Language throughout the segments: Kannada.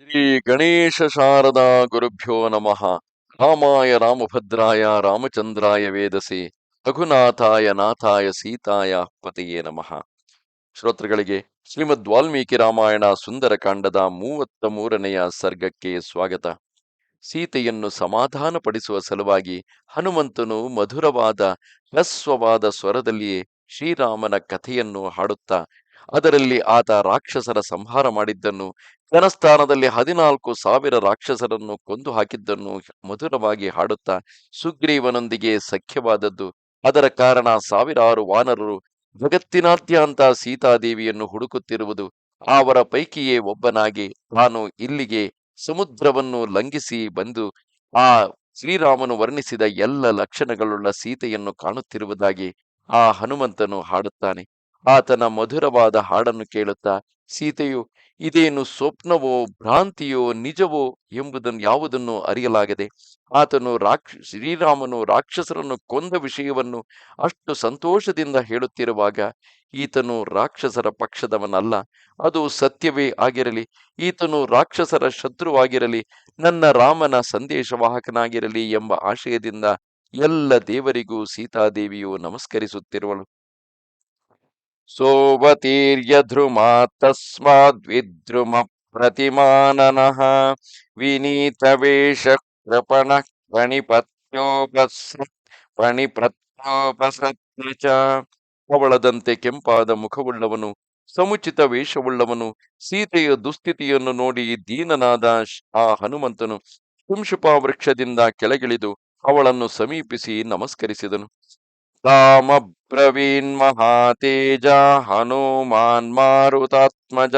ಶ್ರೀ ಗಣೇಶ ಶಾರದಾ ಗುರುಭ್ಯೋ ನಮಃ. ರಾಮಾಯ ರಾಮಭದ್ರಾಯ, ರಾಮಚಂದ್ರಾಯ ವೇದಸೆ, ರಘುನಾಥಾಯ, ನಾಥಾಯ, ಸೀತಾಯ ಪತಿಯೇ ನಮಃ. ಶ್ರೋತೃಗಳಿಗೆ ಶ್ರೀಮದ್ ವಾಲ್ಮೀಕಿ ರಾಮಾಯಣ ಸುಂದರಕಾಂಡದ ಮೂವತ್ತ ಮೂರನೆಯ ಸರ್ಗಕ್ಕೆ ಸ್ವಾಗತ. ಸೀತೆಯನ್ನು ಸಮಾಧಾನಪಡಿಸುವ ಸಲುವಾಗಿ ಹನುಮಂತನು ಮಧುರವಾದ ಹಸ್ವವಾದ ಸ್ವರದಲ್ಲಿಯೇ ಶ್ರೀರಾಮನ ಕಥೆಯನ್ನು ಹಾಡುತ್ತಾ, ಅದರಲ್ಲಿ ಆತ ರಾಕ್ಷಸರ ಸಂಹಾರ ಮಾಡಿದ್ದನ್ನು ಜನಸ್ಥಾನದಲ್ಲಿ ಹದಿನಾಲ್ಕು ಸಾವಿರ ರಾಕ್ಷಸರನ್ನು ಕೊಂದು ಹಾಕಿದ್ದನ್ನು ಮಧುರವಾಗಿ ಹಾಡುತ್ತಾ ಸುಗ್ರೀವನೊಂದಿಗೆ ಸಖ್ಯವಾದದ್ದು. ಅದರ ಕಾರಣ ಸಾವಿರಾರು ವಾನರರು ಜಗತ್ತಿನಾದ್ಯಂತ ಸೀತಾದೇವಿಯನ್ನು ಹುಡುಕುತ್ತಿರುವುದು. ಅವರ ಪೈಕಿಯೇ ಒಬ್ಬನಾಗಿ ತಾನು ಇಲ್ಲಿಗೆ ಸಮುದ್ರವನ್ನು ಲಂಘಿಸಿ ಬಂದು ಆ ಶ್ರೀರಾಮನು ವರ್ಣಿಸಿದ ಎಲ್ಲ ಲಕ್ಷಣಗಳುಳ್ಳ ಸೀತೆಯನ್ನು ಕಾಣುತ್ತಿರುವುದಾಗಿ ಆ ಹನುಮಂತನು ಹಾಡುತ್ತಾನೆ. ಆತನ ಮಧುರವಾದ ಹಾಡನ್ನು ಕೇಳುತ್ತಾ, ಸೀತೆಯು, ಇದೇನು ಸ್ವಪ್ನವೋ, ಭ್ರಾಂತಿಯೋ, ನಿಜವೋ ಎಂಬುದನ್ನು ಯಾವುದನ್ನು ಅರಿಯಲಾಗದೆ, ಆತನು ರಾಕ್ಷ, ಶ್ರೀರಾಮನು ರಾಕ್ಷಸರನ್ನು ಕೊಂದ ವಿಷಯವನ್ನು ಅಷ್ಟು ಸಂತೋಷದಿಂದ ಹೇಳುತ್ತಿರುವಾಗ, ಈತನು ರಾಕ್ಷಸರ ಪಕ್ಷದವನಲ್ಲ, ಅದು ಸತ್ಯವೇ ಆಗಿರಲಿ, ಈತನು ರಾಕ್ಷಸರ ಶತ್ರುವಾಗಿರಲಿ, ನನ್ನ ರಾಮನ ಸಂದೇಶವಾಹಕನಾಗಿರಲಿ ಎಂಬ ಆಶಯದಿಂದ ಎಲ್ಲ ದೇವರಿಗೂ ಸೀತಾದೇವಿಯು ನಮಸ್ಕರಿಸುತ್ತಿರುವಳು. ಪ್ರತಿಮಾನನಃ ವಿನೀತವೇಷ ಕೃಪಣ ಪಣಿಪತ್ಯೋಪಸ್ ಪಣಿಪ್ರತ್ಯೋಪಸೃತ್ಯ ಚ ಪವಳದಂತೆ ಕೆಂಪಾದ ಮುಖವುಳ್ಳವನು ಸಮುಚಿತ ವೇಷವುಳ್ಳವನು ಸೀತೆಯ ದುಸ್ಥಿತಿಯನ್ನು ನೋಡಿ ದೀನನಾದ ಆ ಹನುಮಂತನು ಶುಂಶುಪಾ ವೃಕ್ಷದಿಂದ ಕೆಳಗಿಳಿದು ಅವಳನ್ನು ಸಮೀಪಿಸಿ ನಮಸ್ಕರಿಸಿದನು. ತಾಮಬ್ರವೀನ್ ಹನುಮಾನ್ ಮಾರುತಾತ್ಮಜ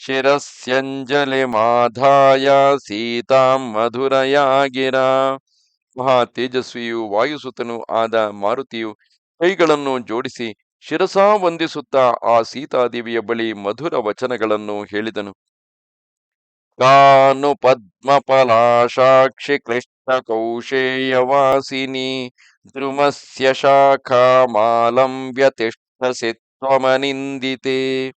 ಶಿರಸ್ಯಂಜಲಿ ಮಾಧಾಯ ಸೀತಾಂ ಮಧುರಯಾ ಗಿರ ಮಹಾ ತೇಜಸ್ವಿಯು ವಾಯುಸುತನು ಆದ ಮಾರುತಿಯು ಕೈಗಳನ್ನು ಜೋಡಿಸಿ ಶಿರಸಾ ವಂದಿಸುತ್ತಾ ಆ ಸೀತಾದೇವಿಯ ಬಳಿ ಮಧುರ ವಚನಗಳನ್ನು ಹೇಳಿದನು. ಕಾನು ಪದ್ಮಪಲಾಶಾಕ್ಷಿ ಕೃಷ್ಣ ಕೌಶೇಯವಾಸಿನಿ ದ್ರುಮಸ್ಯ ಶಾಖಾಮಾಲಂಬ್ಯ ತಿಷ್ಠಸಿ ತ್ವಮನಿಂದಿತೆ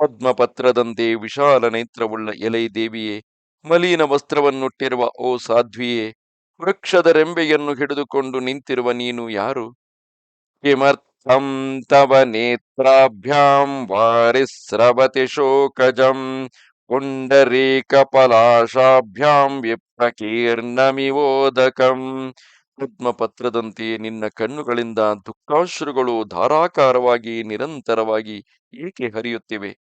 ಪದ್ಮಪತ್ರದಂತೆ ವಿಶಾಲ ನೇತ್ರವುಳ್ಳ ಎಲೈ ದೇವಿಯೇ ಮಲಿನ ವಸ್ತ್ರವನ್ನುಟ್ಟಿರುವ ಓ ಸಾಧ್ವಿಯೇ ವೃಕ್ಷದ ರೆಂಬೆಯನ್ನು ಹಿಡಿದುಕೊಂಡು ನಿಂತಿರುವ ನೀನು ಯಾರು? ಕಿಮರ್ಥಂ ತವ ನೇತ್ರಾಭ್ಯಾಂ ವಾರಿಸ್ರವತಿ ಶೋಕಜಂ ಪುಂಡರೀಕಪಲಾಶಾಭ್ಯಾಂ ವಿಪ್ರಕೀರ್ಣಮಿವೋದಕಂ. ಪದ್ಮಪತ್ರದಂತೆ ನಿನ್ನ ಕಣ್ಣುಗಳಿಂದ ದುಃಖಾಶ್ರುಗಳು ಧಾರಾಕಾರವಾಗಿ ನಿರಂತರವಾಗಿ ಏಕೆ ಹರಿಯುತ್ತಿವೆ?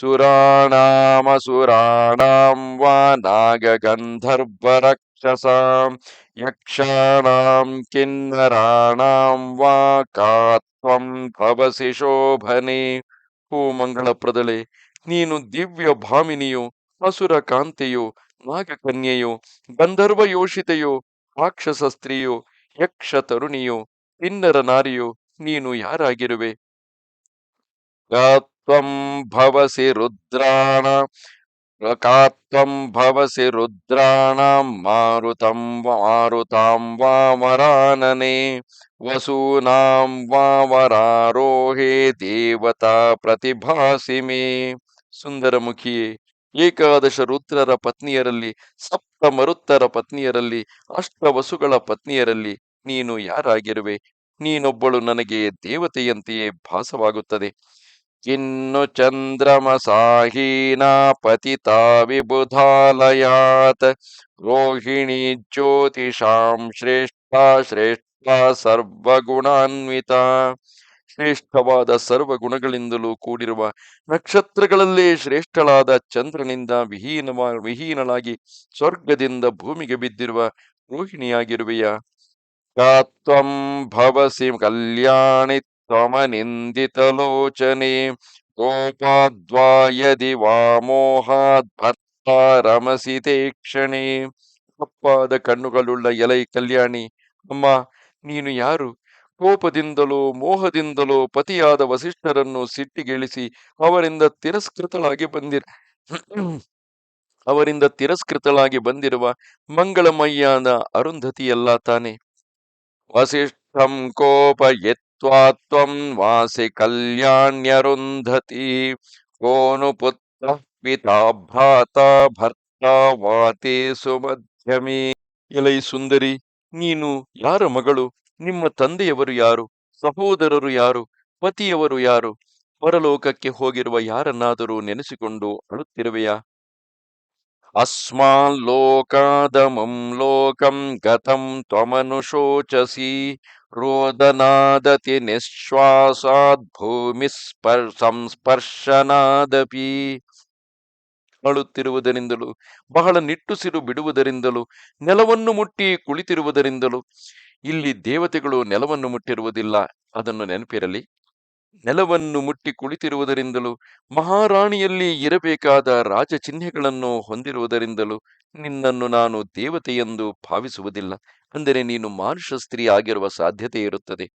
ಸುರಾಣಾಮಸುರಾಣಾಂ ವಾ ನಾಗಗಂಧರ್ವರಕ್ಷಸಾಂ. ಯಕ್ಷಾಣಾಂ ಕಿನ್ನರಾಣಾಂ ವಾ ಕಾತ್ವಂ ಭವಸಿ ಶೋಭನೆ. ಹೂ ಮಂಗಳಪ್ರದಳೆ ನೀನು ದಿವ್ಯ ಭಾಮಿನಿಯು ಹಸುರ ಕಾಂತೆಯು, ನಾಗಕನ್ಯೆಯು, ಗಂಧರ್ವ ಯೋಷಿತೆಯು, ರಾಕ್ಷಸ ಸ್ತ್ರೀಯು, ಯಕ್ಷ ತರುಣಿಯು, ಕಿನ್ನರ ನಾರಿಯು, ನೀನು ಯಾರಾಗಿರುವೆ? ಕಾತ್ವಂ ಭವಸಿ ರುದ್ರಾಣ ಕಾತ್ವಂ ಭವಸಿ ರುದ್ರಾಣ, ಮಾರುತಂ ಮಾರುತಾಂ ವಾಮರಾನನೆ ವಸೂನಾಂ ವಾಮರಾರೋಹೇ ದೇವತಾ ಪ್ರತಿಭಾಸಿ ಮೇ ಸುಂದರಮುಖಿಯೇ ಏಕಾದಶ ರುದ್ರರ ಪತ್ನಿಯರಲ್ಲಿ, ಸಪ್ತ ಮರುತ್ತರ ಪತ್ನಿಯರಲ್ಲಿ ಅಷ್ಟವಸುಗಳ ಪತ್ನಿಯರಲ್ಲಿ ನೀನು ಯಾರಾಗಿರುವೆ? ನೀನೊಬ್ಬಳು ನನಗೆ ದೇವತೆಯಂತೆಯೇ ಭಾಸವಾಗುತ್ತದೆ. ಇನ್ನು ಚಂದ್ರಮಸಾಹೀನಾ ಪತಿತಾ ವಿಬುಧಾಲಯಾತ್ ರೋಹಿಣಿ ಜ್ಯೋತಿಷಾಂ ಶ್ರೇಷ್ಠ ಶ್ರೇಷ್ಠ ಸರ್ವಗುಣಾನ್ವಿತ. ಶ್ರೇಷ್ಠವಾದ ಸರ್ವ ಗುಣಗಳಿಂದಲೂ ಕೂಡಿರುವ ನಕ್ಷತ್ರಗಳಲ್ಲೇ ಶ್ರೇಷ್ಠಳಾದ ಚಂದ್ರನಿಂದ ವಿಹೀನ ವಿಹೀನಳಾಗಿ ಸ್ವರ್ಗದಿಂದ ಭೂಮಿಗೆ ಬಿದ್ದಿರುವ ರೋಹಿಣಿಯಾಗಿರುವೆಯ? ಕಾತ್ವಂ ಭವಸಿ ಕಲ್ಯಾಣಿ ತ್ವಮನಿಂದಿತಲೋಚನೆ ಗೋಪಾದ್ವಾಯದಿ ವಾಮೋಹಾದ್ ಭರ್ತ ರಮಸಿ ಕ್ಷಣೆ. ಕಪ್ಪಾದ ಕಣ್ಣುಗಳುಳ್ಳ ಎಲೈ ಕಲ್ಯಾಣಿ, ಅಮ್ಮ, ನೀನು ಯಾರು? ಕೋಪದಿಂದಲೋ, ಮೋಹದಿಂದಲೋ ಪತಿಯಾದ ವಸಿಷ್ಠರನ್ನು ಸಿಟ್ಟಿಗಿಳಿಸಿ ಅವರಿಂದ ತಿರಸ್ಕೃತಳಾಗಿ ಬಂದಿರ, ಅವರಿಂದ ತಿರಸ್ಕೃತಳಾಗಿ ಬಂದಿರುವ ಮಂಗಳಮಯ್ಯಾದ ಅರುಂಧತಿಯಲ್ಲ ತಾನೆ. ವಸಿಷ್ಠಂ ಕೋಪ ಯತ್ವಾತ್ವಂ ವಾಸಿ ಕಲ್ಯಾಣ್ಯರುಂಧತಿ, ಕೋನು ಪುತ್ರ ಪಿತಾ ಭ್ರಾತಾ ಭರ್ತಾ ವಾತೆ ಸುಮಧ್ಯಮಿ ಎಲೈ ಸುಂದರಿ, ನೀನು ಯಾರ ಮಗಳು? ನಿಮ್ಮ ತಂದೆಯವರು ಯಾರು? ಸಹೋದರರು ಯಾರು? ಪತಿಯವರು ಯಾರು? ಪರಲೋಕಕ್ಕೆ ಹೋಗಿರುವ ಯಾರನ್ನಾದರೂ ನೆನೆಸಿಕೊಂಡು ಅಳುತ್ತಿರುವೆಯಾ? ಅಸ್ಮಾಲ್ಲೋಕಾದಮಂ ಲೋಕಂ ಗತಂ ತ್ವಮನುಶೋಚಸಿ ರೋದನಾದತಿ ನಿಶ್ವಾಸಾದ್ ಭೂಮಿ ಸ್ಪರ್, ಸಂಸ್ಪರ್ಶನಾದಪಿ. ಅಳುತ್ತಿರುವುದರಿಂದಲೂ, ಬಹಳ ನಿಟ್ಟುಸಿರು ಬಿಡುವುದರಿಂದಲೂ, ನೆಲವನ್ನು ಮುಟ್ಟಿ ಕುಳಿತಿರುವುದರಿಂದಲೂ ಇಲ್ಲಿ ದೇವತೆಗಳು ನೆಲವನ್ನು ಮುಟ್ಟಿರುವುದಿಲ್ಲ. ಅದನ್ನು ನೆನಪಿರಲಿ. ನೆಲವನ್ನು ಮುಟ್ಟಿ ಕುಳಿತಿರುವುದರಿಂದಲೂ, ಮಹಾರಾಣಿಯಲ್ಲಿ ಇರಬೇಕಾದ ರಾಜ ಚಿಹ್ನೆಗಳನ್ನು ಹೊಂದಿರುವುದರಿಂದಲೂ ನಿನ್ನನ್ನು ನಾನು ದೇವತೆಯೆಂದು ಭಾವಿಸುವುದಿಲ್ಲ. ಅಂದರೆ ನೀನು ಮಾನುಷ ಸ್ತ್ರೀ ಆಗಿರುವ ಸಾಧ್ಯತೆ ಇರುತ್ತದೆ.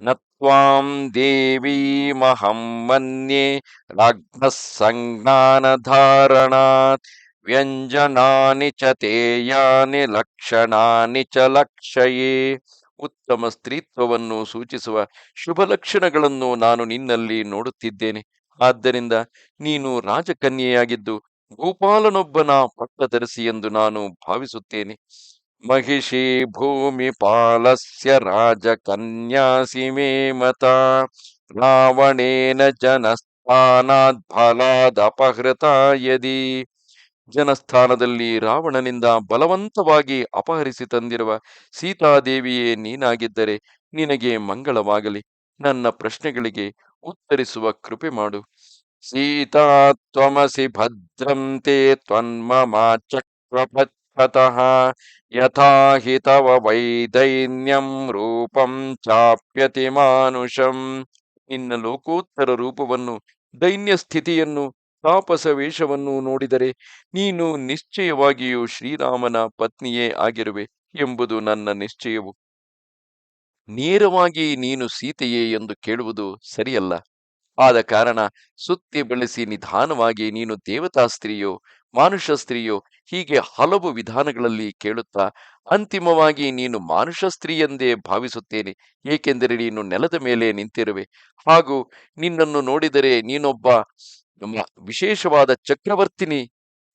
ನತ್ವಾಂ ದೇವೀಮಹಂ ಮನ್ಯೆ ರಾಜ್ಞ ಸಂಜ್ಞಾನಧಾರಣಾತ್. ವ್ಯಂಜನಾನಿ ಚ ತೇಯಾನಿ ಲಕ್ಷಣಾನಿ ಚ ಲಕ್ಷಯೇ. ಉತ್ತಮ ಸ್ತ್ರೀತ್ವವನ್ನು ಸೂಚಿಸುವ ಶುಭ ಲಕ್ಷಣಗಳನ್ನು ನಾನು ನಿನ್ನಲ್ಲಿ ನೋಡುತ್ತಿದ್ದೇನೆ. ಆದ್ದರಿಂದ ನೀನು ರಾಜಕನ್ಯೆಯಾಗಿದ್ದು ಗೋಪಾಲನೊಬ್ಬನ ಪಟ್ಟ ಧರಿಸಿ ಎಂದು ನಾನು ಭಾವಿಸುತ್ತೇನೆ. ಮಹಿಷಿ ಭೂಮಿ ಪಾಲಸ್ಯ ರಾಜಕನ್ಯಾಸಿ ಮೇ ಮತ. ರಾವಣೇನ ಜನಸ್ಥಾನಾದ್ ಫಲಾದ್ ಅಪಹೃತ ಯದಿ. ಜನಸ್ಥಾನದಲ್ಲಿ ರಾವಣನಿಂದ ಬಲವಂತವಾಗಿ ಅಪಹರಿಸಿ ತಂದಿರುವ ಸೀತಾದೇವಿಯೇ ನೀನಾಗಿದ್ದರೆ ನಿನಗೆ ಮಂಗಳವಾಗಲಿ. ನನ್ನ ಪ್ರಶ್ನೆಗಳಿಗೆ ಉತ್ತರಿಸುವ ಕೃಪೆ ಮಾಡು. ಸೀತಾ ತ್ವಮಸಿ ಭದ್ರಂ ತೇ ತ್ವನ್ಮಮ ಚಕ್ರಪಥಃ ಯಥಾ ಹಿ ತವ ವೈದೈನ್ಯಂ ರೂಪಂ ಚಾಪ್ಯತಿ ಮಾನುಷಂ. ನಿನ್ನ ಲೋಕೋತ್ತರ ರೂಪವನ್ನು ದೈನ್ಯ ಸ್ಥಿತಿಯನ್ನು ತಾಪಸ ವೇಷವನ್ನು ನೋಡಿದರೆ, ನೀನು ನಿಶ್ಚಯವಾಗಿಯೂ ಶ್ರೀರಾಮನ ಪತ್ನಿಯೇ ಆಗಿರುವೆ ಎಂಬುದು ನನ್ನ ನಿಶ್ಚಯವು. ನೇರವಾಗಿ ನೀನು ಸೀತೆಯೇ ಎಂದು ಕೇಳುವುದು ಸರಿಯಲ್ಲ. ಆದ ಕಾರಣ ಸುತ್ತಿ ಬೆಳೆಸಿ ನಿಧಾನವಾಗಿ ನೀನು ದೇವತಾ ಸ್ತ್ರೀಯೋ, ಮಾನುಷ ಸ್ತ್ರೀಯೋ, ಹೀಗೆ ಹಲವು ವಿಧಾನಗಳಲ್ಲಿ ಕೇಳುತ್ತಾ, ಅಂತಿಮವಾಗಿ ನೀನು ಮಾನುಷ ಸ್ತ್ರೀಯೆಂದೇ ಭಾವಿಸುತ್ತೇನೆ, ಏಕೆಂದರೆ ನೀನು ನೆಲದ ಮೇಲೆ ನಿಂತಿರುವೆ. ಹಾಗೂ ನಿನ್ನನ್ನು ನೋಡಿದರೆ ನೀನೊಬ್ಬ ವಿಶೇಷವಾದ ಚಕ್ರವರ್ತಿನಿ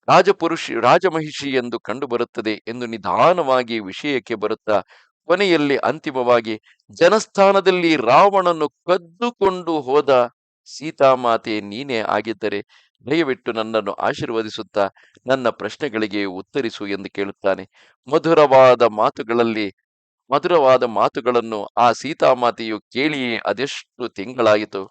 ರಾಜಪುರುಷ, ರಾಜಮಹಿಷಿ ಎಂದು ಕಂಡುಬರುತ್ತದೆ ಎಂದು ನಿಧಾನವಾಗಿ ವಿಷಯಕ್ಕೆ ಬರುತ್ತಾ ಕೊನೆಯಲ್ಲಿ ಅಂತಿಮವಾಗಿ ಜನಸ್ಥಾನದಲ್ಲಿ ರಾವಣನು ಕದ್ದುಕೊಂಡು ಹೋದ ಸೀತಾಮಾತೆ ನೀನೇ ಆಗಿದ್ದರೆ ದಯವಿಟ್ಟು ನನ್ನನ್ನು ಆಶೀರ್ವದಿಸುತ್ತಾ ನನ್ನ ಪ್ರಶ್ನೆಗಳಿಗೆ ಉತ್ತರಿಸು ಎಂದು ಕೇಳುತ್ತಾನೆ. ಮಧುರವಾದ ಮಾತುಗಳಲ್ಲಿ, ಮಧುರವಾದ ಮಾತುಗಳನ್ನು ಆ ಸೀತಾಮಾತೆಯು ಕೇಳಿಯೇ ಅದೆಷ್ಟು ತಿಂಗಳಾಯಿತು?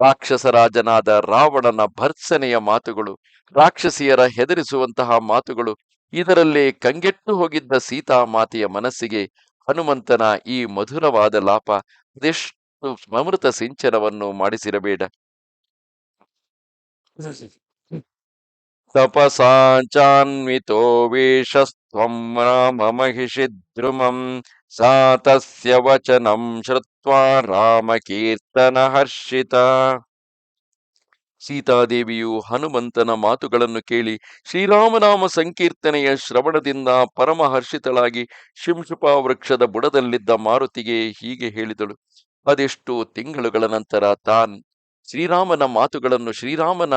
ರಾಕ್ಷಸರಾಜನಾದ ರಾವಣನ ಭರ್ತ್ಸನೆಯ ಮಾತುಗಳು, ರಾಕ್ಷಸಿಯರ ಹೆದರಿಸುವಂತಹ ಮಾತುಗಳು, ಇದರಲ್ಲೇ ಕಂಗೆಟ್ಟು ಹೋಗಿದ್ದ ಸೀತಾ ಮಾತೆಯ ಮನಸ್ಸಿಗೆ ಹನುಮಂತನ ಈ ಮಧುರವಾದ ಲಾಪ ಅದೆಷ್ಟು ಅಮೃತ ಸಿಂಚನವನ್ನು ಮಾಡಿಸಿರಬೇಡ. ತಪಸಾಂಚಾನ್ವಿತೋ ವೇಷಸ್ತ್ವಂ ರಾಮ ಮಹಿಷಿ ದ್ರುಮಂ ಸಾ ತಸ್ಯ ವಚನಂ ರಾಮ ಕೀರ್ತನ ಹರ್ಷಿತ ಸೀತಾದೇವಿಯು ಹನುಮಂತನ ಮಾತುಗಳನ್ನು ಕೇಳಿ ಶ್ರೀರಾಮನಾಮ ಸಂಕೀರ್ತನೆಯ ಶ್ರವಣದಿಂದ ಪರಮಹರ್ಷಿತಳಾಗಿ ಶಿಂಶುಪ ವೃಕ್ಷದ ಬುಡದಲ್ಲಿದ್ದ ಮಾರುತಿಗೆ ಹೀಗೆ ಹೇಳಿದಳು, ಅದೆಷ್ಟು ತಿಂಗಳುಗಳ ನಂತರ ತಾನ್ ಶ್ರೀರಾಮನ ಮಾತುಗಳನ್ನು, ಶ್ರೀರಾಮನ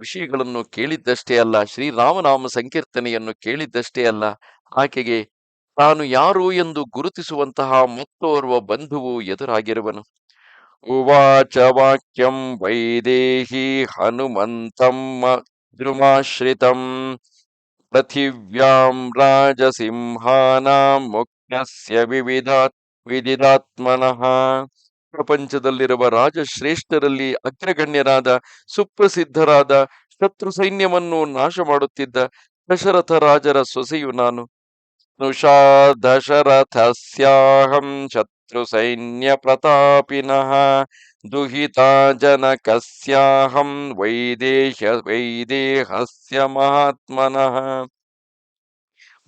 ವಿಷಯಗಳನ್ನು ಕೇಳಿದ್ದಷ್ಟೇ ಅಲ್ಲ, ಶ್ರೀರಾಮನಾಮ ಸಂಕೀರ್ತನೆಯನ್ನು ಕೇಳಿದ್ದಷ್ಟೇ ಅಲ್ಲ, ಆಕೆಗೆ ತಾನು ಯಾರು ಎಂದು ಗುರುತಿಸುವಂತಹ ಮತ್ತೋರ್ವ ಬಂಧುವು ಎದುರಾಗಿರುವನು. ಉವಾಚ ವಾಕ್ಯಂ ವೈದೇಹಿ ಹನುಮಂತಂ ದ್ರುಮಾಶ್ರಿತಂ ಪೃಥಿವ್ಯಾಂ ರಾಜಸಿಂಹಾನಾಂ ವಿವಿಧಾತ್ ವಿದಿದಾತ್ಮನಃ ಪ್ರಪಂಚದಲ್ಲಿರುವ ರಾಜಶ್ರೇಷ್ಠರಲ್ಲಿ ಅಗ್ರಗಣ್ಯರಾದ, ಸುಪ್ರಸಿದ್ಧರಾದ, ಶತ್ರು ಸೈನ್ಯವನ್ನು ನಾಶ ಮಾಡುತ್ತಿದ್ದ ದಶರಥ ರಾಜರ ಸೊಸೆಯು ನಾನು. ಶತ್ರು ಸೈನ್ಯ ಪ್ರತಾಪಿನಃ ದುಹಿತಾ ಜನಕಸ್ಯಾಹಂ ವೈದೇಹ ವೈದೇಹಸ್ಯ ಮಹಾತ್ಮನಃ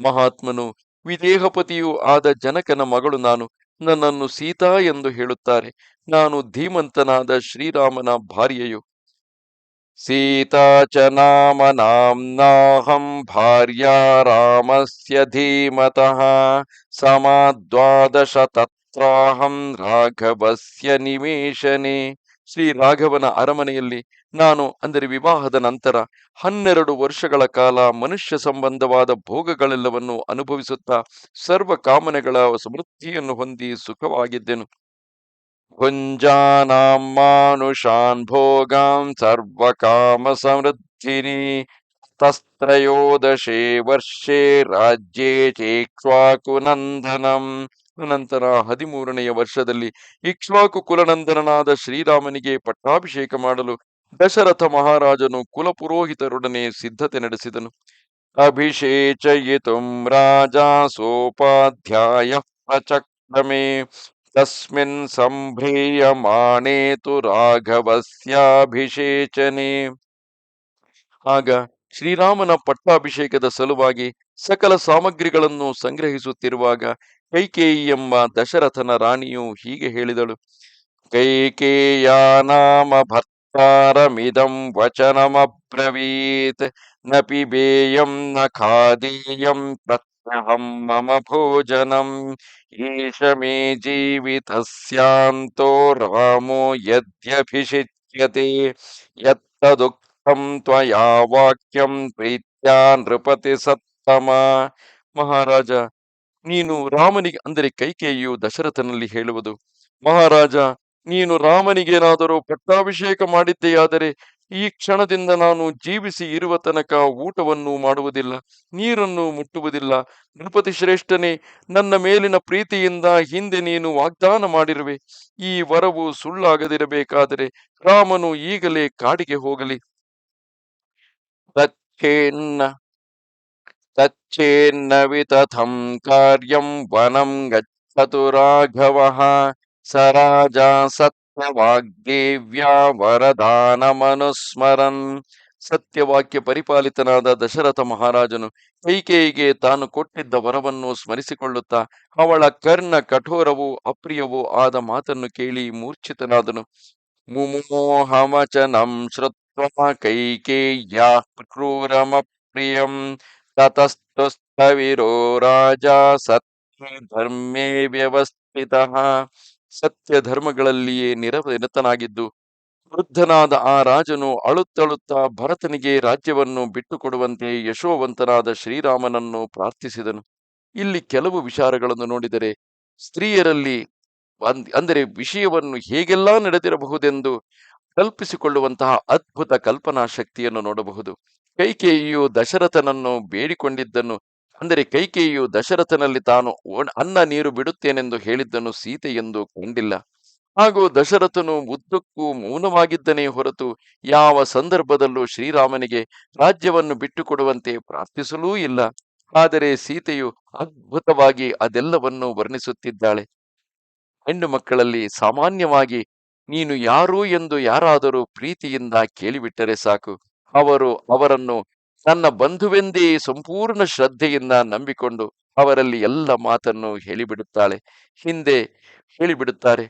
ಮಹಾತ್ಮನು ವಿದೇಹಪತಿಯೂ ಆದ ಜನಕನ ಮಗಳು ನಾನು, ನನ್ನನ್ನು ಸೀತಾ ಎಂದು ಹೇಳುತ್ತಾರೆ. ನಾನು ಧೀಮಂತನಾದ ಶ್ರೀರಾಮನ ಭಾರ್ಯೆಯು ನಾಮ ನಾಮ್ನಾಹಂ ಭಾರ್ಯಾ ರಾಮಸ್ಯ ಧೀಮತಃ ಸಮದ್ವಾದಶ ತತ್ರಾಹಂ ರಾಘವಸ್ಯ ನಿಮೇಶನೆ ಶ್ರೀ ರಾಘವನ ಅರಮನೆಯಲ್ಲಿ ನಾನು ಅಂದರೆ ವಿವಾಹದ ನಂತರ ಹನ್ನೆರಡು ವರ್ಷಗಳ ಕಾಲ ಮನುಷ್ಯ ಸಂಬಂಧವಾದ ಭೋಗಗಳೆಲ್ಲವನ್ನು ಅನುಭವಿಸುತ್ತಾ ಸರ್ವ ಕಾಮನೆಗಳ ಸಮೃದ್ಧಿಯನ್ನು ಹೊಂದಿ ಸುಖವಾಗಿದ್ದೆನು. ಭುಂಜಾನಾಂ ಮಾನುಷಾನ್ ಭೋಗಾಂ ಸರ್ವಕಾಮ ಸಮೃದ್ಧಿನಿ ತಸ್ತ್ರಯೋದಶೇ ವರ್ಷೇ ರಾಜ್ಯೇ ಚೇಕ್ಷ್ವಾಕುನಂದನಂ ನಂತರ ಹದಿಮೂರನೆಯ ವರ್ಷದಲ್ಲಿ ಇಕ್ಷ್ವಾಕು ಕುಲನಂದನಾದ ಶ್ರೀರಾಮನಿಗೆ ಪಟ್ಟಾಭಿಷೇಕ ಮಾಡಲು ದಶರಥ ಮಹಾರಾಜನು ಕುಲಪುರೋಹಿತರೊಡನೆ ಸಿದ್ಧತೆ ನಡೆಸಿದನು. ಅಭಿಷೇಚಯಿತುಂ ರಾಜ ಸೋಪಾಧ್ಯಾಯ ಪ್ರಚಕ್ರಮೆ ತಸ್ಮಿನ್ ಸಂಭ್ರೇಯಮಾಣೇ ತು ರಾಘವಸ್ಯಾಭಿಷೇಚನೆ ಆಗ ಶ್ರೀರಾಮನ ಪಟ್ಟಾಭಿಷೇಕದ ಸಲುವಾಗಿ ಸಕಲ ಸಾಮಗ್ರಿಗಳನ್ನು ಸಂಗ್ರಹಿಸುತ್ತಿರುವಾಗ ಕೈಕೇಯಿ ಎಂಬ ದಶರಥನ ರಾಣಿಯು ಹೀಗೆ ಹೇಳಿದಳು ಕೈಕೇಯ ನಾಮ ಭರ್ತಾರಮಿದಂ ವಚನಮಬ್ರವೀತ್, ನ ಪಿಬೇಯಂ ನ ಖಾದೀಯಂ ಪ್ರತ್ಯಹಂ ಮಮ ಭೋಜನಂ ಏಷ ಮೇ ಜೀವಿತಸ್ಯಾಂತೋ ರಾಮೋ ಯದ್ಯಭಿಷಿಚ್ಯತೆ ಯತ್ತದುಃಖಂ ತ್ವಯಾ ವಾಕ್ಯಂ ಪ್ರೀತ್ಯಾ ನೃಪತಿ ಸತ್ತಮ ಮಹಾರಾಜ ನೀನು ರಾಮನಿಗೆ ಅಂದರೆ ಕೈಕೇಯಿಯು ದಶರಥನಲ್ಲಿ ಹೇಳುವುದು, ಮಹಾರಾಜ, ನೀನು ರಾಮನಿಗೇನಾದರೂ ಪಟ್ಟಾಭಿಷೇಕ ಮಾಡಿದ್ದೆಯಾದರೆ ಈ ಕ್ಷಣದಿಂದ ನಾನು ಜೀವಿಸಿ ಇರುವ ತನಕ ಊಟವನ್ನು ಮಾಡುವುದಿಲ್ಲ, ನೀರನ್ನು ಮುಟ್ಟುವುದಿಲ್ಲ. ನೃಪತಿ ಶ್ರೇಷ್ಠನೇ, ನನ್ನ ಮೇಲಿನ ಪ್ರೀತಿಯಿಂದ ಹಿಂದೆ ನೀನು ವಾಗ್ದಾನ ಮಾಡಿರುವೆ. ಈ ವರವು ಸುಳ್ಳಾಗದಿರಬೇಕಾದರೆ ರಾಮನು ಈಗಲೇ ಕಾಡಿಗೆ ಹೋಗಲಿ. ತಚ್ಚೇನ್ನ ವಿತಥಂ ಕಾರ್ಯಂ ವನಂ ಗಚ್ಚತು ರಾಘವ. ಸ ರಾಜ ಸತ್ಯವಾಗ್ದೇವ್ಯಾ ವರದಾನಮನುಸ್ಮರನ್ ಸತ್ಯವಾಕ್ಯ ಪರಿಪಾಲಿತನಾದ ದಶರಥ ಮಹಾರಾಜನು ಕೈಕೇಯಿಗೆ ತಾನು ಕೊಟ್ಟಿದ್ದ ವರವನ್ನು ಸ್ಮರಿಸಿಕೊಳ್ಳುತ್ತಾ? ಅವಳ ಕರ್ಣ ಕಠೋರವೂ ಅಪ್ರಿಯವೂ ಆದ ಮಾತನ್ನು ಕೇಳಿ ಮೂರ್ಛಿತನಾದನು. ಮುಮೋಹಮಚನಂ ಶ್ರುತ್ವ ಕೈಕೇಯ್ಯಾ ಕ್ರೂರಮಪ್ರಿಯಂ ತತಸ್ತುಸ್ತವಿರೋ ರಾಜ ಸತ್ಯ ಧರ್ಮೇ ವ್ಯವಸ್ಥಿತಃ. ಸತ್ಯ ಧರ್ಮಗಳಲ್ಲಿಯೇ ನಿರತನಾಗಿದ್ದು, ವೃದ್ಧನಾದ ಆ ರಾಜನು ಅಳುತ್ತಳುತ್ತಾ ಭರತನಿಗೆ ರಾಜ್ಯವನ್ನು ಬಿಟ್ಟುಕೊಡುವಂತೆ ಯಶೋವಂತನಾದ ಶ್ರೀರಾಮನನ್ನು ಪ್ರಾರ್ಥಿಸಿದನು. ಇಲ್ಲಿ ಕೆಲವು ವಿಚಾರಗಳನ್ನು ನೋಡಿದರೆ, ಸ್ತ್ರೀಯರಲ್ಲಿ ಅಂದ್- ಅಂದರೆ ವಿಷಯವನ್ನು ಹೇಗೆಲ್ಲ ನಡೆದಿರಬಹುದೆಂದು ಕಲ್ಪಿಸಿಕೊಳ್ಳುವಂತಹ ಅದ್ಭುತ ಕಲ್ಪನಾ ಶಕ್ತಿಯನ್ನು ನೋಡಬಹುದು. ಕೈಕೇಯಿಯು ದಶರಥನನ್ನು ಬೇಡಿಕೊಂಡಿದ್ದನ್ನು ಅಂದರೆ ಕೈಕೇಯಿಯು ದಶರಥನಲ್ಲಿ ತಾನು ಅನ್ನ ನೀರು ಬಿಡುತ್ತೇನೆಂದು ಹೇಳಿದ್ದನ್ನು ಸೀತೆ ಎಂದು ಕಂಡಿಲ್ಲ. ಹಾಗೂ ದಶರಥನು ಉದ್ದಕ್ಕೂ ಮೌನವಾಗಿದ್ದನೇ ಹೊರತು ಯಾವ ಸಂದರ್ಭದಲ್ಲೂ ಶ್ರೀರಾಮನಿಗೆ ರಾಜ್ಯವನ್ನು ಬಿಟ್ಟುಕೊಡುವಂತೆ ಪ್ರಾರ್ಥಿಸಲೂ ಇಲ್ಲ. ಆದರೆ ಸೀತೆಯು ಅದ್ಭುತವಾಗಿ ಅದೆಲ್ಲವನ್ನು ವರ್ಣಿಸುತ್ತಿದ್ದಾಳೆ. ಹೆಣ್ಣು ಮಕ್ಕಳಲ್ಲಿ ಸಾಮಾನ್ಯವಾಗಿ ನೀನು ಯಾರು ಎಂದು ಯಾರಾದರೂ ಪ್ರೀತಿಯಿಂದ ಕೇಳಿಬಿಟ್ಟರೆ ಸಾಕು. ಅವರು ಅವರನ್ನು ನನ್ನ ಬಂಧುವೆಂದೇ ಸಂಪೂರ್ಣ ಶ್ರದ್ಧೆಯಿಂದ ನಂಬಿಕೊಂಡು ಅವರಲ್ಲಿ ಎಲ್ಲ ಮಾತನ್ನು ಹೇಳಿಬಿಡುತ್ತಾಳೆ. ಹಿಂದೆ ಹೇಳಿಬಿಡುತ್ತಾರೆ,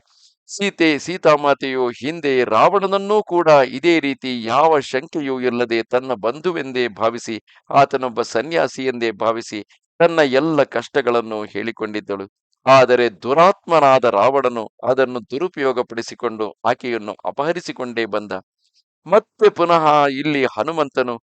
ಸೀತೆ ಸೀತಾಮಾತೆಯು ಹಿಂದೆ ರಾವಣನನ್ನೂ ಕೂಡ ಇದೇ ರೀತಿ ಯಾವ ಶಂಕೆಯೂ ಇಲ್ಲದೆ ತನ್ನ ಬಂಧುವೆಂದೇ ಭಾವಿಸಿ, ಆತನೊಬ್ಬ ಸನ್ಯಾಸಿ ಎಂದೇ ಭಾವಿಸಿ ತನ್ನ ಎಲ್ಲ ಕಷ್ಟಗಳನ್ನು ಹೇಳಿಕೊಂಡಿದ್ದಳು. ಆದರೆ ದುರಾತ್ಮನಾದ ರಾವಣನು ಅದನ್ನು ದುರುಪಯೋಗಪಡಿಸಿಕೊಂಡು ಆಕೆಯನ್ನು ಅಪಹರಿಸಿಕೊಂಡೇ ಬಂದ. ಮತ್ತೆ ಪುನಃ ಇಲ್ಲಿ ಹನುಮಂತನು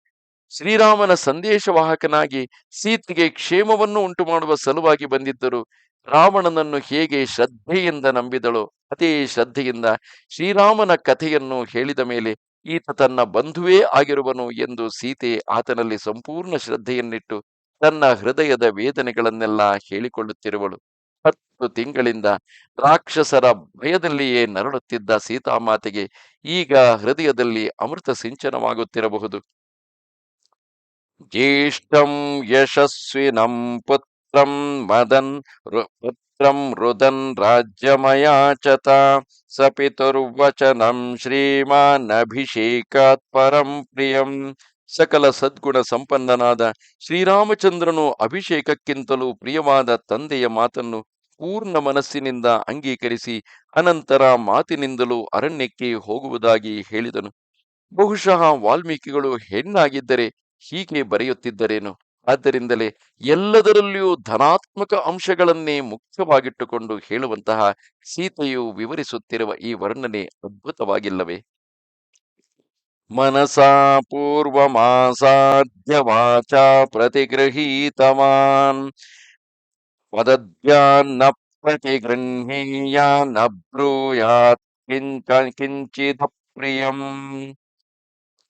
ಶ್ರೀರಾಮನ ಸಂದೇಶವಾಹಕನಾಗಿ ಸೀತೆಗೆ ಕ್ಷೇಮವನ್ನು ಉಂಟು ಮಾಡುವ ಸಲುವಾಗಿ ಬಂದಿದ್ದರು. ರಾವಣನನ್ನು ಹೇಗೆ ಶ್ರದ್ಧೆಯಿಂದ ನಂಬಿದಳು ಅದೇ ಶ್ರದ್ಧೆಯಿಂದ ಶ್ರೀರಾಮನ ಕಥೆಯನ್ನು ಹೇಳಿದ ಮೇಲೆ ಈತ ತನ್ನ ಬಂಧುವೇ ಆಗಿರುವನು ಎಂದು ಸೀತೆ ಆತನಲ್ಲಿ ಸಂಪೂರ್ಣ ಶ್ರದ್ಧೆಯನ್ನಿಟ್ಟು ತನ್ನ ಹೃದಯದ ವೇದನೆಗಳನ್ನೆಲ್ಲ ಹೇಳಿಕೊಳ್ಳುತ್ತಿರುವಳು. ಹತ್ತು ತಿಂಗಳಿಂದ ರಾಕ್ಷಸರ ಭಯದಲ್ಲಿಯೇ ನರಳುತ್ತಿದ್ದ ಸೀತಾಮಾತೆಗೆ ಈಗ ಹೃದಯದಲ್ಲಿ ಅಮೃತ ಸಿಂಚನವಾಗುತ್ತಿರಬಹುದು. ಜ್ಯೇಷ್ಠಂ ಯಶಸ್ವಿನಂ ಪುತ್ರಂ ಮದನ್ ಪುತ್ರಂ ರುದನ್ ರಾಜ್ಯಮಯಾಚತ ಪಿತುರ್ವಚನಂ ಶ್ರೀಮಾನ್ ಅಭಿಷೇಕಾತ್ ಪರಂ ಪ್ರಿಯಂ ಸಕಲ ಸದ್ಗುಣ ಸಂಪನ್ನನಾದ ಶ್ರೀರಾಮಚಂದ್ರನು ಅಭಿಷೇಕಕ್ಕಿಂತಲೂ ಪ್ರಿಯವಾದ ತಂದೆಯ ಮಾತನ್ನು ಪೂರ್ಣ ಮನಸ್ಸಿನಿಂದ ಅಂಗೀಕರಿಸಿ ಅನಂತರ ಮಾತಿನಿಂದಲೂ ಅರಣ್ಯಕ್ಕೆ ಹೋಗುವುದಾಗಿ ಹೇಳಿದನು। ಬಹುಶಃ ವಾಲ್ಮೀಕಿಗಳು ಹೆಣ್ಣಾಗಿದ್ದರೆ ಹೀಗೆ ಬರೆಯುತ್ತಿದ್ದರೇನು? ಆದ್ದರಿಂದಲೇ ಎಲ್ಲದರಲ್ಲಿಯೂ ಧನಾತ್ಮಕ ಅಂಶಗಳನ್ನೇ ಮುಖ್ಯವಾಗಿಟ್ಟುಕೊಂಡು ಹೇಳುವಂತಹ ಸೀತೆಯು ವಿವರಿಸುತ್ತಿರುವ ಈ ವರ್ಣನೆ ಅದ್ಭುತವಾಗಿಲ್ಲವೇ? ಮನಸಾ ಪೂರ್ವಮಾಸಾಧ್ಯ ವಾಚ ಪ್ರತಿಗೃಹೀತವಾನ್ ವದದ್ಯಾನ್ನ ಪ್ರತಿಗೃಹೀಯಾನ್ ಅಬ್ರೂಯಾತ್ ಕಿಂಚ ಕಿಂಚಿದ ಪ್ರಿಯಂ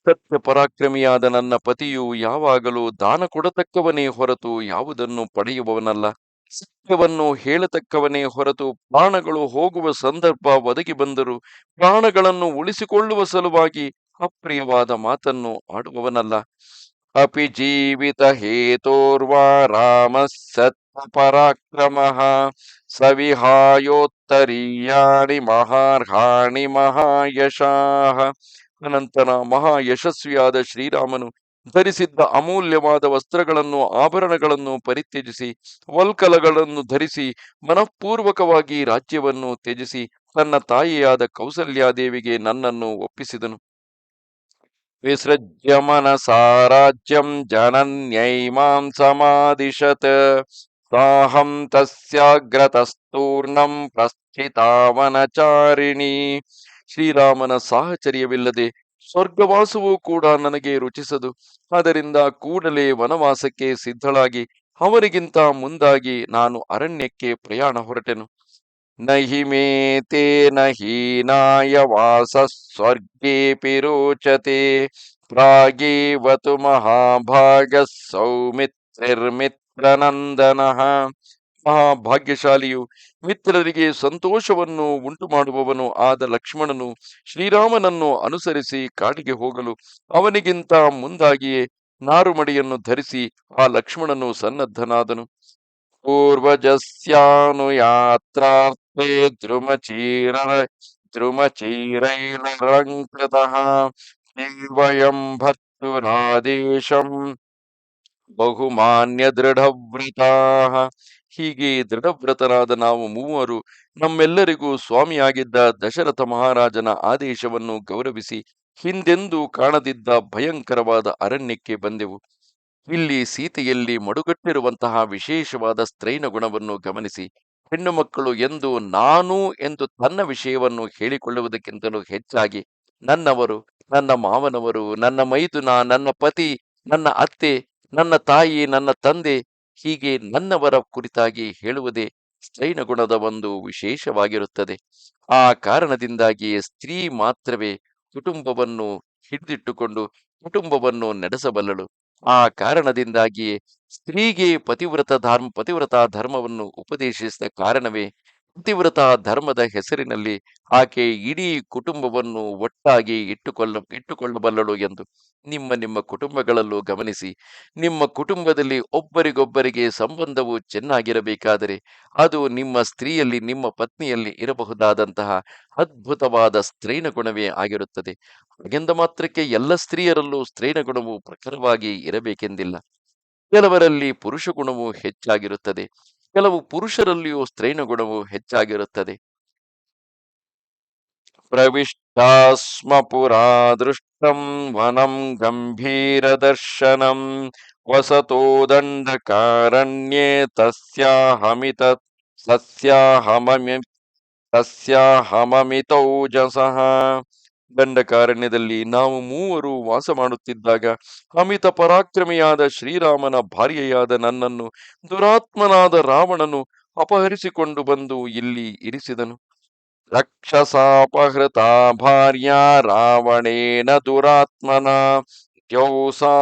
ಸತ್ಯ ಪರಾಕ್ರಮಿಯಾದ ನನ್ನ ಪತಿಯು ಯಾವಾಗಲೂ ದಾನ ಕೊಡತಕ್ಕವನೇ ಹೊರತು ಯಾವುದನ್ನು ಪಡೆಯುವವನಲ್ಲ. ಸತ್ಯವನ್ನು ಹೇಳತಕ್ಕವನೇ ಹೊರತು ಪ್ರಾಣಗಳು ಹೋಗುವ ಸಂದರ್ಭ ಒದಗಿ ಬಂದರೂ ಪ್ರಾಣಗಳನ್ನು ಉಳಿಸಿಕೊಳ್ಳುವ ಸಲುವಾಗಿ ಅಪ್ರಿಯವಾದ ಮಾತನ್ನು ಆಡುವವನಲ್ಲ. ಅಪಿ ಜೀವಿತ ಹೇತೋರ್ವ ರಾಮ ಸತ್ಯ ಪರಾಕ್ರಮ ಸವಿಹಾಯೋತ್ತರೀಯಾಣಿ ಮಹಾರ್ಹಾಣಿ ಮಹಾಯಶಾಹ. ಅನಂತನ ಮಹಾ ಯಶಸ್ವಿಯಾದ ಶ್ರೀರಾಮನು ಧರಿಸಿದ್ದ ಅಮೂಲ್ಯವಾದ ವಸ್ತ್ರಗಳನ್ನು, ಆಭರಣಗಳನ್ನು ಪರಿತ್ಯಜಿಸಿ ವಲ್ಕಲಗಳನ್ನು ಧರಿಸಿ, ಮನಃಪೂರ್ವಕವಾಗಿ ರಾಜ್ಯವನ್ನು ತ್ಯಜಿಸಿ, ತನ್ನ ತಾಯಿಯಾದ ಕೌಸಲ್ಯಾದೇವಿಗೆ ನನ್ನನ್ನು ಒಪ್ಪಿಸಿದನು. ವಿಸೃಜ್ಯ ಮನಸಾರಾಜ್ಯಂ ಜನನ್ಯೈ ಮಾಂ ಸಮಾದಿಶತ್ ಸಾಹಂ ತಸ್ಯಾಗ್ರತಸ್ತೂರ್ಣಂ ಪ್ರಸ್ಥಿತಾವನಚಾರಿಣಿ. ಶ್ರೀರಾಮನ ಸಾಹಚರ್ಯವಿಲ್ಲದೆ ಸ್ವರ್ಗವಾಸವೂ ಕೂಡ ನನಗೆ ರುಚಿಸದು. ಆದ್ದರಿಂದ ಕೂಡಲೇ ವನವಾಸಕ್ಕೆ ಸಿದ್ಧಳಾಗಿ ಅವರಿಗಿಂತ ಮುಂದಾಗಿ ನಾನು ಅರಣ್ಯಕ್ಕೆ ಪ್ರಯಾಣ ಹೊರಟೆನು. ನಹಿ ಮೇತೇ ನಹೀನಾಯ ಹೀನಾಯ ವಾಸ ಸ್ವರ್ಗೇ ಪಿರೋಚತೆ. ಪ್ರಾಗೇವತು ಮಹಾಭಾಗ ಸೌಮಿತ್ರಿರ್ಮಿತ್ರನಂದನಃ ಮಹಾಭಾಗ್ಯಶಾಲಿಯು ಮಿತ್ರರಿಗೆ ಸಂತೋಷವನ್ನು ಉಂಟು ಮಾಡುವವನು ಆದ ಲಕ್ಷ್ಮಣನು ಶ್ರೀರಾಮನನ್ನು ಅನುಸರಿಸಿ ಕಾಡಿಗೆ ಹೋಗಲು ಅವನಿಗಿಂತ ಮುಂದಾಗಿಯೇ ನಾರುಮಡಿಯನ್ನು ಧರಿಸಿ ಆ ಲಕ್ಷ್ಮಣನು ಸನ್ನದ್ಧನಾದನು. ಪೂರ್ವಜಸ್ಯಾನುಯಾತ್ರಾರ್ಥೆ ದ್ರುಮಚೀರ ದ್ರುಮಚೀರೈಲರಂಕೃತಃ ವಯಂ ಭರ್ತುರಾದೇಶಂ ಬಹುಮಾನ್ಯ ದೃಢವ್ರತಾ ಹೀಗೆ ದೃಢವ್ರತರಾದ ನಾವು ಮೂವರು ನಮ್ಮೆಲ್ಲರಿಗೂ ಸ್ವಾಮಿಯಾಗಿದ್ದ ದಶರಥ ಮಹಾರಾಜನ ಆದೇಶವನ್ನು ಗೌರವಿಸಿ ಹಿಂದೆಂದೂ ಕಾಣದಿದ್ದ ಭಯಂಕರವಾದ ಅರಣ್ಯಕ್ಕೆ ಬಂದೆವು. ಇಲ್ಲಿ ಸೀತೆಯಲ್ಲಿ ಮಡುಗಟ್ಟಿರುವಂತಹ ವಿಶೇಷವಾದ ಸ್ತ್ರೈನ ಗುಣವನ್ನು ಗಮನಿಸಿ ಹೆಣ್ಣು ಮಕ್ಕಳು ಎಂದು ನಾನು ಎಂದು ತನ್ನ ವಿಷಯವನ್ನು ಹೇಳಿಕೊಳ್ಳುವುದಕ್ಕಿಂತಲೂ ಹೆಚ್ಚಾಗಿ ನನ್ನವರು, ನನ್ನ ಮಾವನವರು, ನನ್ನ ಮೈದುನ, ನನ್ನ ಪತಿ, ನನ್ನ ಅತ್ತೆ, ನನ್ನ ತಾಯಿ, ನನ್ನ ತಂದೆ ಹೀಗೆ ನನ್ನವರ ಕುರಿತಾಗಿ ಹೇಳುವುದೇ ಸ್ತ್ರೈನ ಗುಣದ ಒಂದು ವಿಶೇಷವಾಗಿರುತ್ತದೆ. ಆ ಕಾರಣದಿಂದಾಗಿ ಸ್ತ್ರೀ ಮಾತ್ರವೇ ಕುಟುಂಬವನ್ನು ಹಿಡಿದಿಟ್ಟುಕೊಂಡು ಕುಟುಂಬವನ್ನು ನಡೆಸಬಲ್ಲಳು. ಆ ಕಾರಣದಿಂದಾಗಿಯೇ ಸ್ತ್ರೀಗೆ ಪತಿವ್ರತ ಧರ್ಮ, ಪತಿವ್ರತಾ ಧರ್ಮವನ್ನು ಉಪದೇಶಿಸಿದ ಕಾರಣವೇ ಪತಿವ್ರತ ಧರ್ಮದ ಹೆಸರಿನಲ್ಲಿ ಆಕೆ ಇಡೀ ಕುಟುಂಬವನ್ನು ಒಟ್ಟಾಗಿ ಇಟ್ಟುಕೊಳ್ಳ, ಇಟ್ಟುಕೊಳ್ಳಬಲ್ಲಳು ಎಂದು ನಿಮ್ಮ ನಿಮ್ಮ ಕುಟುಂಬಗಳಲ್ಲೂ ಗಮನಿಸಿ. ನಿಮ್ಮ ಕುಟುಂಬದಲ್ಲಿ ಒಬ್ಬರಿಗೊಬ್ಬರಿಗೆ ಸಂಬಂಧವು ಚೆನ್ನಾಗಿರಬೇಕಾದರೆ ಅದು ನಿಮ್ಮ ಸ್ತ್ರೀಯಲ್ಲಿ, ನಿಮ್ಮ ಪತ್ನಿಯಲ್ಲಿ ಇರಬಹುದಾದಂತಹ ಅದ್ಭುತವಾದ ಸ್ತ್ರೀನ ಗುಣವೇ ಆಗಿರುತ್ತದೆ. ಹಾಗೆಂದ ಮಾತ್ರಕ್ಕೆ ಎಲ್ಲ ಸ್ತ್ರೀಯರಲ್ಲೂ ಸ್ತ್ರೀನ ಗುಣವು ಪ್ರಖರವಾಗಿ ಇರಬೇಕೆಂದಿಲ್ಲ. ಕೆಲವರಲ್ಲಿ ಪುರುಷ ಗುಣವು ಹೆಚ್ಚಾಗಿರುತ್ತದೆ. ಕೆಲವು ಪುರುಷರಲ್ಲಿಯೂ ಸ್ತ್ರೈನ ಗುಣವು ಹೆಚ್ಚಾಗಿರುತ್ತದೆ. ಪ್ರವಿಷ್ಟಾಸ್ಮ ಪುರಾ ದೃಷ್ಟಂ ವನಂ ಗಂಭೀರ ದರ್ಶನಂ ವಸತೋ ದಂಡಕಾರಣ್ಯೇ ತಸ್ಯಾಹಮಿತ ಸಸ್ಯಾಹಮಮಿ, ತಸ್ಯಾಹಮಮಿತೌಜಸಃ. ದಂಡಕಾರಣ್ಯದಲ್ಲಿ ನಾವು ಮೂವರು ವಾಸ ಮಾಡುತ್ತಿದ್ದಾಗ ಅಮಿತ ಪರಾಕ್ರಮಿಯಾದ ಶ್ರೀರಾಮನ ಭಾರ್ಯೆಯಾದ ನನ್ನನ್ನು, ದುರಾತ್ಮನಾದ ರಾವಣನು ಅಪಹರಿಸಿಕೊಂಡು ಬಂದು ಇಲ್ಲಿ ಇರಿಸಿದನು. ರಕ್ಷಸಾಪಹೃತ ಭಾರ್ಯ ರಾವಣೇನ ದುರಾತ್ಮನ, ದ್ಯೌಸಾ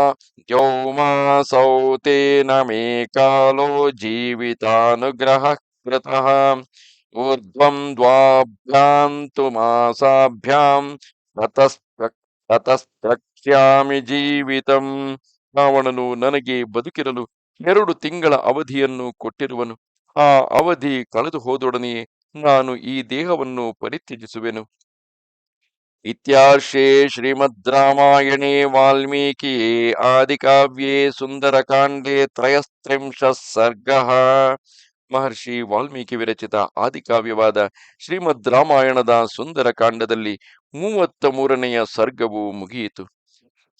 ದ್ಯೌಮಾ ಸೌತೇನ ಮೇ ಕಾಲೋ ಜೀವಿತಾನುಗ್ರಹ ಕೃತಃ ಊರ್ಧ್ವಂ ದ್ವಾಭ್ಯಾಂತು ಮಾಸಾಭ್ಯಾಂ ತತಸ್ತ್ರಕ್ಷ್ಯಾಮಿ ಜೀವಿತಂ ರಾವಣನು ನನಗೆ ಬದುಕಿರಲು ಎರಡು ತಿಂಗಳ ಅವಧಿಯನ್ನು ಕೊಟ್ಟಿರುವನು. ಆ ಅವಧಿ ಕಳೆದು ಹೋದೊಡನೆಯೇ ನಾನು ಈ ದೇಹವನ್ನು ಪರಿತ್ಯಜಿಸುವೆನು. ಇತ್ಯಾರ್ಷೇ ಶ್ರೀಮದ್ ರಾಮಾಯಣೇ ವಾಲ್ಮೀಕಿ ಆದಿಕಾವ್ಯೇ ಸುಂದರಕಾಂಡೇ ತ್ರಯಸ್ತ್ರಿಂಶ ಸರ್ಗ. ಮಹರ್ಷಿ ವಾಲ್ಮೀಕಿ ವಿರಚಿತ ಆದಿಕಾವ್ಯವಾದ ಶ್ರೀಮದ್ ರಾಮಾಯಣದ ಸುಂದರ ಕಾಂಡದಲ್ಲಿ ಮೂವತ್ತ ಮೂರನೆಯ ಸರ್ಗವು ಮುಗಿಯಿತು.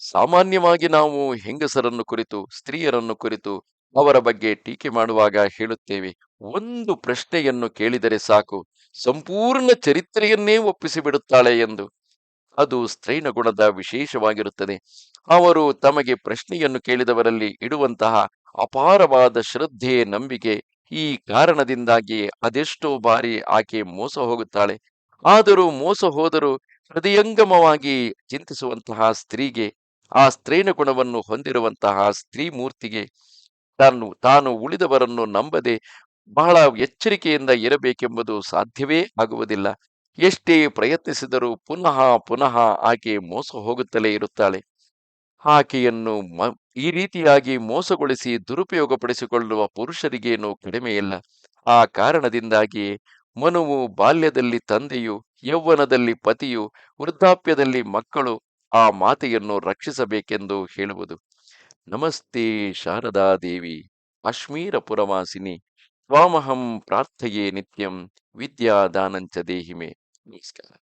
ಸಾಮಾನ್ಯವಾಗಿ ನಾವು ಹೆಂಗಸರನ್ನು ಕುರಿತು, ಸ್ತ್ರೀಯರನ್ನು ಕುರಿತು ಅವರ ಬಗ್ಗೆ ಟೀಕೆ ಮಾಡುವಾಗ ಹೇಳುತ್ತೇವೆ, ಒಂದು ಪ್ರಶ್ನೆಯನ್ನು ಕೇಳಿದರೆ ಸಾಕು, ಸಂಪೂರ್ಣ ಚರಿತ್ರೆಯನ್ನೇ ಒಪ್ಪಿಸಿಬಿಡುತ್ತಾಳೆ ಎಂದು. ಅದು ಸ್ತ್ರೈನ ಗುಣದ ವಿಶೇಷವಾಗಿರುತ್ತದೆ. ಅವರು ತಮಗೆ ಪ್ರಶ್ನೆಯನ್ನು ಕೇಳಿದವರಲ್ಲಿ ಇಡುವಂತಹ ಅಪಾರವಾದ ಶ್ರದ್ಧೆ, ನಂಬಿಕೆ ಈ ಕಾರಣದಿಂದಾಗಿ ಅದೆಷ್ಟೋ ಬಾರಿ ಆಕೆ ಮೋಸ ಹೋಗುತ್ತಾಳೆ. ಆದರೂ ಮೋಸ ಹೋದರೂ ಹೃದಯಂಗಮವಾಗಿ ಚಿಂತಿಸುವಂತಹ ಸ್ತ್ರೀಗೆ, ಆ ಸ್ತ್ರೀನ ಗುಣವನ್ನು ಹೊಂದಿರುವಂತಹ ಸ್ತ್ರೀ ಮೂರ್ತಿಗೆ ತಾನು ತಾನು ಉಳಿದವರನ್ನು ನಂಬದೆ ಬಹಳ ಎಚ್ಚರಿಕೆಯಿಂದ ಇರಬೇಕೆಂಬುದು ಸಾಧ್ಯವೇ ಆಗುವುದಿಲ್ಲ. ಎಷ್ಟೇ ಪ್ರಯತ್ನಿಸಿದರೂ ಪುನಃ ಪುನಃ ಆಕೆ ಮೋಸ ಹೋಗುತ್ತಲೇ ಇರುತ್ತಾಳೆ. ಆಕೆಯನ್ನು ಈ ರೀತಿಯಾಗಿ ಮೋಸಗೊಳಿಸಿ ದುರುಪಯೋಗಪಡಿಸಿಕೊಳ್ಳುವ ಪುರುಷರಿಗೇನು ಕಡಿಮೆಯಿಲ್ಲ ಆ ಕಾರಣದಿಂದಾಗಿ ಮನುವು ಬಾಲ್ಯದಲ್ಲಿ ತಂದೆಯು, ಯೌವನದಲ್ಲಿ ಪತಿಯು, ವೃದ್ಧಾಪ್ಯದಲ್ಲಿ ಮಕ್ಕಳು ಆ ಮಾತೆಯನ್ನು ರಕ್ಷಿಸಬೇಕೆಂದು ಹೇಳುವುದು. ನಮಸ್ತೆ ಶಾರದಾ ದೇವಿ ಕಾಶ್ಮೀರ ಪುರವಾಸಿನಿ ಸ್ವಾಮಹಂ ಪ್ರಾರ್ಥೆಯೇ ನಿತ್ಯಂ ವಿದ್ಯಾದಾನಂಚ ದೇಹಿಮೆ. ನಮಸ್ಕಾರ.